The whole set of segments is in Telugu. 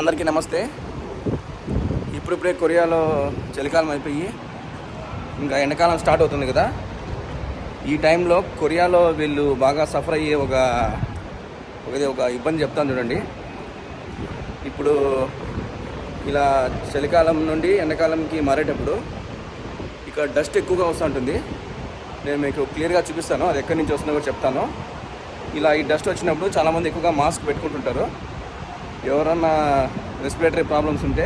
అందరికీ నమస్తే. ఇప్పుడిప్పుడే కొరియాలో చలికాలం అయిపోయి ఇంకా ఎండాకాలం స్టార్ట్ అవుతుంది కదా. ఈ టైంలో కొరియాలో వీళ్ళు బాగా సఫర్ అయ్యే ఒక ఒకది ఒక ఇబ్బంది చెప్తాను చూడండి. ఇప్పుడు ఇలా చలికాలం నుండి ఎండాకాలంకి మారేటప్పుడు ఇక్కడ డస్ట్ ఎక్కువగా వస్తూ ఉంటుంది. నేను మీకు క్లియర్గా చూపిస్తాను అది ఎక్కడి నుంచి వస్తుందో కూడా చెప్తాను. ఇలా ఈ డస్ట్ వచ్చినప్పుడు చాలామంది ఎక్కువగా మాస్క్ పెట్టుకుంటుంటారు. ఎవరన్నా రెస్పిరేటరీ ప్రాబ్లమ్స్ ఉంటే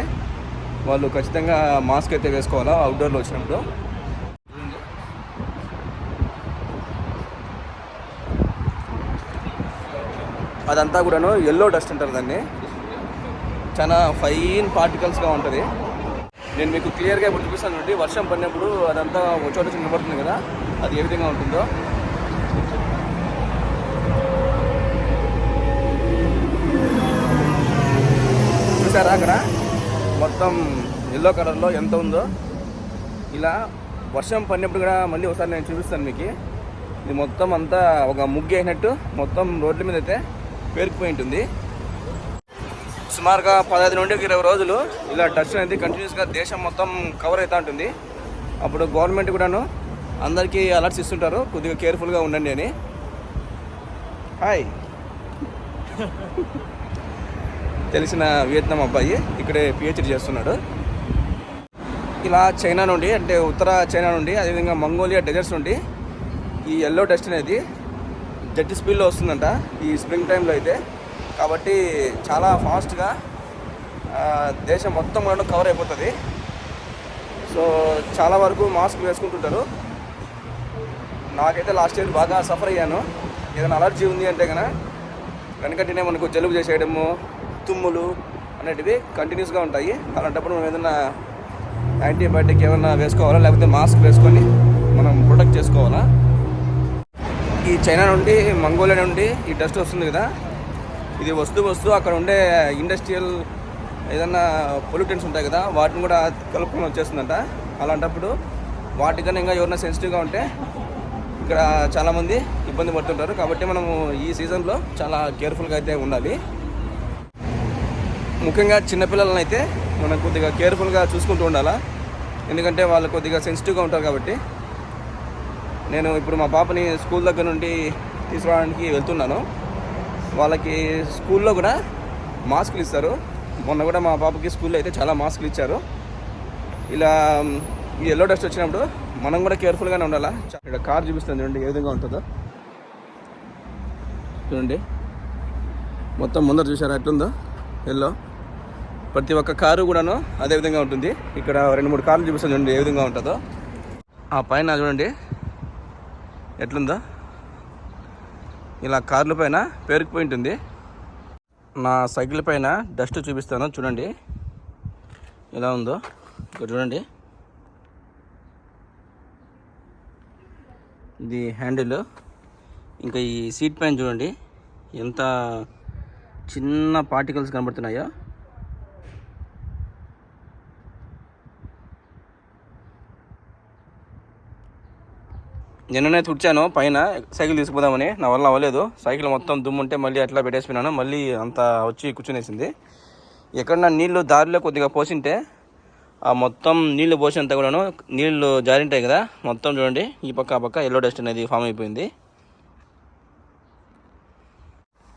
వాళ్ళు ఖచ్చితంగా మాస్క్ అయితే వేసుకోవాలా? అవుట్డోర్లో వచ్చినప్పుడు. అదంతా కూడాను ఎల్లో డస్ట్ అంటారు దాన్ని. చాలా ఫైన్ పార్టికల్స్గా ఉంటుంది. నేను మీకు క్లియర్గా ఇప్పుడు చూపిస్తాను చూడండి. వర్షం పడినప్పుడు అదంతా ఒక చోట వచ్చి కదా. అది ఏ విధంగా ఉంటుందో. చూసారా అక్కడ మొత్తం ఎల్లో కలర్లో ఎంత ఉందో ఇలా వర్షం పడినప్పుడు కూడా మళ్ళీ ఒకసారి నేను చూపిస్తాను మీకు. ఇది మొత్తం అంతా ఒక ముగ్గు అయినట్టు మొత్తం రోడ్ల మీద అయితే పేరుకుపోయి ఉంటుంది. సుమారుగా పదహైదు నుండి ఇరవై రోజులు ఇలా డస్ట్ అనేది కంటిన్యూస్గా దేశం మొత్తం కవర్ అవుతూ ఉంటుంది. అప్పుడు గవర్నమెంట్ కూడాను అందరికీ అలర్ట్స్ ఇస్తుంటారు. కొద్దిగా కేర్ఫుల్గా ఉండండి అని. హాయ్ తెలిసిన వియత్నాం అబ్బాయి ఇక్కడే పిహెచ్డి చేస్తున్నాడు. ఇలా చైనా నుండి అంటే ఉత్తర చైనా నుండి అదేవిధంగా మంగోలియా డెజర్ట్స్ నుండి ఈ ఎల్లో డస్ట్ అనేది జెట్ స్పీడ్లో వస్తుందంట ఈ స్ప్రింగ్ టైంలో అయితే. కాబట్టి చాలా ఫాస్ట్గా దేశం మొత్తం కూడా కవర్ అయిపోతుంది. సో చాలా వరకు మాస్క్ వేసుకుంటుంటారు. నాకైతే లాస్ట్ ఇయర్ బాగా సఫర్ అయ్యాను. ఏదైనా అలర్జీ ఉంది అంటే కనుక వెనకటినే మనకు జలుబు చేసేయడము తుమ్ములు అనేటివి కంటిన్యూస్గా ఉంటాయి. అలాంటప్పుడు మనం ఏదైనా యాంటీబయాటిక్ ఏమైనా వేసుకోవాలా? లేకపోతే మాస్క్ వేసుకొని మనం ప్రొటెక్ట్ చేసుకోవాలా? ఈ చైనా నుండి మంగోలియా నుండి ఈ డస్ట్ వస్తుంది కదా? ఇది వస్తూ వస్తూ అక్కడ ఉండే ఇండస్ట్రియల్ ఏదన్నా పొల్యూటెంట్స్ ఉంటాయి కదా? వాటిని కూడా కలుపుకొని వచ్చేస్తుందంట. అలాంటప్పుడు వాటికన్నా ఇంకా ఎవరైనా సెన్సిటివ్గా ఉంటే ఇక్కడ చాలామంది ఇబ్బంది పడుతుంటారు. కాబట్టి మనము ఈ సీజన్లో చాలా కేర్ఫుల్గా అయితే ఉండాలి. ముఖ్యంగా చిన్నపిల్లలను అయితే మనం కొద్దిగా కేర్ఫుల్గా చూసుకుంటూ ఉండాలా? ఎందుకంటే వాళ్ళు కొద్దిగా సెన్సిటివ్గా ఉంటారు కాబట్టి. నేను ఇప్పుడు మా పాపని స్కూల్ దగ్గర నుండి తీసుకురావడానికి వెళ్తున్నాను. వాళ్ళకి స్కూల్లో కూడా మాస్కులు ఇస్తారు. మొన్న కూడా మా పాపకి స్కూల్లో అయితే చాలా మాస్కులు ఇచ్చారు. ఇలా ఈ ఎల్లో డస్ట్ వచ్చినప్పుడు మనం కూడా కేర్ఫుల్గానే ఉండాలా? ఇక్కడ కార్ చూపిస్తుంది చూడండి ఏ విధంగా ఉంటుందో. చూడండి. మొత్తం ముందర చూసారా ఎట్లుందో? ఎల్లో ప్రతి ఒక్క కారు కూడాను అదే విధంగా ఉంటుంది. ఇక్కడ రెండు మూడు కార్లు చూపిస్తాను చూడండి ఏ విధంగా ఉంటుందో. ఆ పైన చూడండి ఎట్లుందో. ఇలా కార్ల పైన పేరుకుపోయి ఉంటుంది. నా సైకిల్ పైన డస్ట్ చూపిస్తాను చూడండి. ఎలా ఉందో. ఇక్కడ చూడండి. ఇది హ్యాండిల్. ఇంకా ఈ సీట్ పైన చూడండి ఎంత చిన్న పార్టికల్స్ కనబడుతున్నాయో. నిన్ననే తుడిచాను పైన సైకిల్ తీసుకుపోదామని. నా వల్ల అవ్వలేదు. సైకిల్ మొత్తం దుమ్ముంటే మళ్ళీ అట్లా పెట్టేసిపోయినాను. మళ్ళీ అంత వచ్చి కూర్చునేసింది. ఎక్కడన్నా నీళ్ళు దారిలో కొద్దిగా పోసింటే ఆ మొత్తం నీళ్ళు పోసినంత కూడాను నీళ్ళు జారింటాయి కదా. మొత్తం చూడండి ఈ పక్క ఆ పక్క ఎల్లో డస్ట్ అనేది ఫామ్ అయిపోయింది.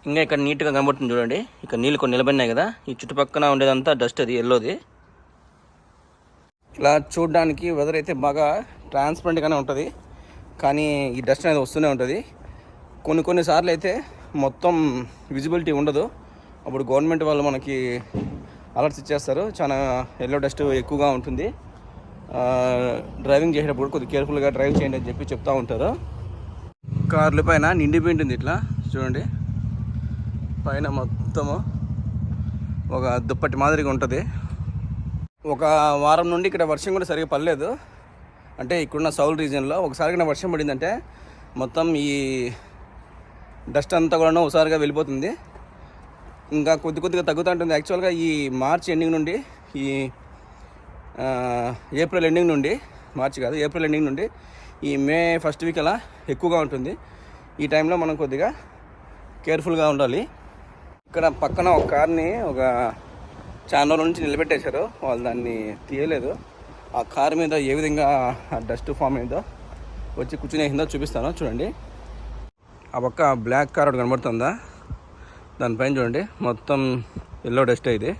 ఇంకా ఇక్కడ నీట్గా కనబడుతుంది చూడండి. ఇక్కడ నీళ్ళు కొన్ని నిలబడినాయి కదా. ఈ చుట్టుపక్కన ఉండేదంతా డస్ట్ అది ఎల్లోది ఇలా చూడడానికి వెదర్ అయితే బాగా ట్రాన్స్పరెంట్గానే ఉంటుంది. కానీ ఈ డస్ట్ అనేది వస్తూనే ఉంటుంది. కొన్ని కొన్నిసార్లు అయితే మొత్తం విజిబిలిటీ ఉండదు. అప్పుడు గవర్నమెంట్ వాళ్ళు మనకి అలర్ట్స్ ఇచ్చేస్తారు. చాలా ఎల్లో డస్ట్ ఎక్కువగా ఉంటుంది. డ్రైవింగ్ చేసేటప్పుడు కొద్దిగా కేర్ఫుల్గా డ్రైవ్ చేయండి అని చెప్పి చెప్తూ ఉంటారు. కార్ల పైన నిండిపోయింటుంది ఇట్లా. చూడండి. పైన మొత్తము ఒక దుప్పటి మాదిరిగా ఉంటుంది. ఒక వారం నుండి ఇక్కడ వర్షం కూడా సరిగా పడలేదు. అంటే ఇక్కడున్న సౌల్ రీజియన్లో ఒకసారి వర్షం పడిందంటే మొత్తం ఈ డస్ట్ అంతా కూడా ఒకసారిగా వెళ్ళిపోతుంది. ఇంకా కొద్ది కొద్దిగా తగ్గుతూ ఉంటుంది. యాక్చువల్గా ఈ మార్చ్ ఎండింగ్ నుండి ఈ ఏప్రిల్ ఎండింగ్ నుండి మార్చి కాదు ఏప్రిల్ ఎండింగ్ నుండి ఈ మే ఫస్ట్ వీక్ అలా ఎక్కువగా ఉంటుంది. ఈ టైంలో మనం కొద్దిగా కేర్ఫుల్గా ఉండాలి. ఇక్కడ పక్కన ఒక కార్ని ఒక చాలా నుంచి నిలబెట్టేశారు. వాళ్ళు దాన్ని తీయలేదు. ఆ కార్ మీద ఏ విధంగా డస్ట్ ఫామ్ అయిందో వచ్చి కూర్చునేసిందో చూపిస్తాను. చూడండి. ఆ పక్క బ్లాక్ కార్ ఒకటి కనబడుతుందా? దానిపైన చూడండి. మొత్తం ఎల్లో డస్ట్ ఇది.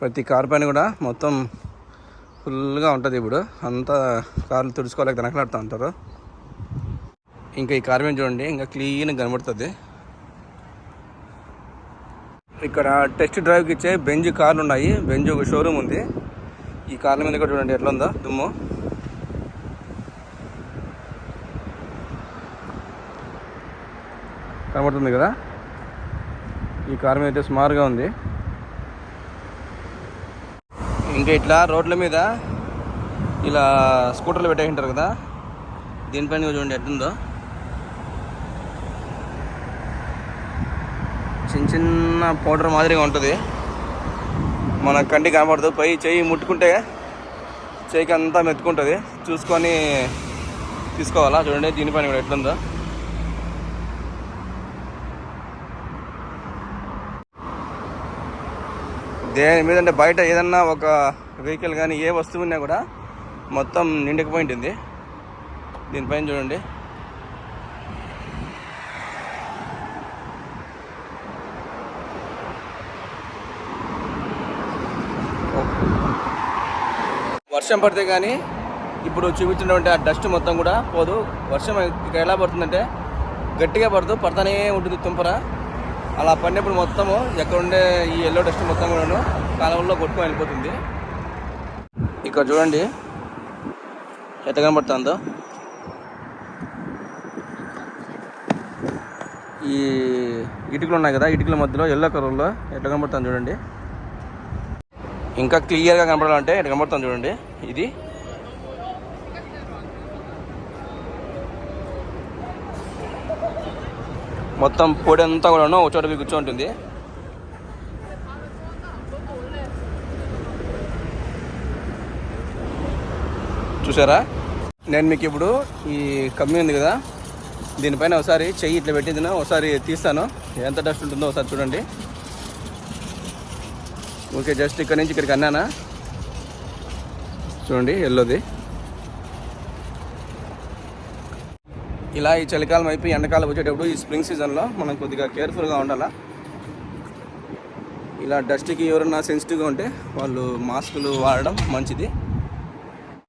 ప్రతి కార్ పైన కూడా మొత్తం ఫుల్గా ఉంటుంది ఇప్పుడు. అంతా కార్లు తుడుచుకోలేక వెనకలాడుతూ ఉంటారు. ఇంకా ఈ కార్ మీద చూడండి. ఇంకా క్లీన్గా కనబడుతుంది. ఇక్కడ టెస్ట్ డ్రైవ్కి ఇచ్చే బెంజ్ కార్లు ఉన్నాయి. బెంజ్ ఒక షోరూమ్ ఉంది. ఈ కార్ల మీద కూడా చూడండి ఎట్లా ఉందో దుమ్ము. కనబడుతుంది కదా? ఈ కార్ మీద అయితే సుమారుగా ఉంది. ఇంకా ఇట్లా రోడ్ల మీద ఇలా స్కూటర్లు పెట్టేసింటారు కదా? దీనిపైన చూడండి ఎట్లుందో. చిన్న చిన్న పౌడర్ మాదిరిగా ఉంటుంది. మన కంటి కనబడదు. పై చెయ్యి ముట్టుకుంటే చెయ్యికి అంతా మెత్తుకుంటుంది చూసుకొని తీసుకోవాలా? చూడండి దీనిపైన కూడా ఎట్లుందో. దేని మీద అంటే బయట ఏదన్నా ఒక వెహికల్ కానీ ఏ వస్తువు ఉన్నా కూడా మొత్తం నిండుకుపోయి ఉంటుంది. దీనిపైన చూడండి. వర్షం పడితే కానీ ఇప్పుడు చూపించినటువంటి ఆ డస్ట్ మొత్తం కూడా పోదు. వర్షం ఇక్కడ ఎలా పడుతుందంటే గట్టిగా పడుతూ పడతానే ఉంటుంది తుంపర. అలా పడినప్పుడు మొత్తము ఎక్కడ ఉండే ఈ ఎల్లో డస్ట్ మొత్తం కూడాను కాలంలో కొట్టుకొని వెళ్ళిపోతుంది. ఇక్కడ చూడండి ఎట్ట కనబడుతుందో. ఈ ఇటుకలు ఉన్నాయి కదా ఇటుకల మధ్యలో ఎల్లో కలర్లో ఎట్లా కనబడుతుంది చూడండి. ఇంకా క్లియర్గా కనపడాలంటే ఇట్లా కనబడుతుంది చూడండి. ఇది. మొత్తం పొడి అంతా కూడాను ఒక చోట పోయి కూర్చోంటుంది. చూసారా? నేను మీకు ఇప్పుడు ఈ కమ్మి ఉంది కదా దీనిపైన ఒకసారి చెయ్యి ఇట్లా పెట్టిందిన ఒకసారి తీస్తాను. ఎంత డస్ట్ ఉంటుందో ఒకసారి చూడండి. ఓకే జస్ట్ ఇక్కడ నుంచి ఇక్కడికి అన్నానా? చూడండి ఎల్లోది. ఇలా ఈ చలికాలం అయిపోయి ఎండకాలం వచ్చేటప్పుడు ఈ స్ప్రింగ్ సీజన్లో మనం కొద్దిగా కేర్ఫుల్గా ఉండాలా? ఇలా డస్ట్కి ఎవరన్నా సెన్సిటివ్గా ఉంటే వాళ్ళు మాస్కులు వాడడం మంచిది.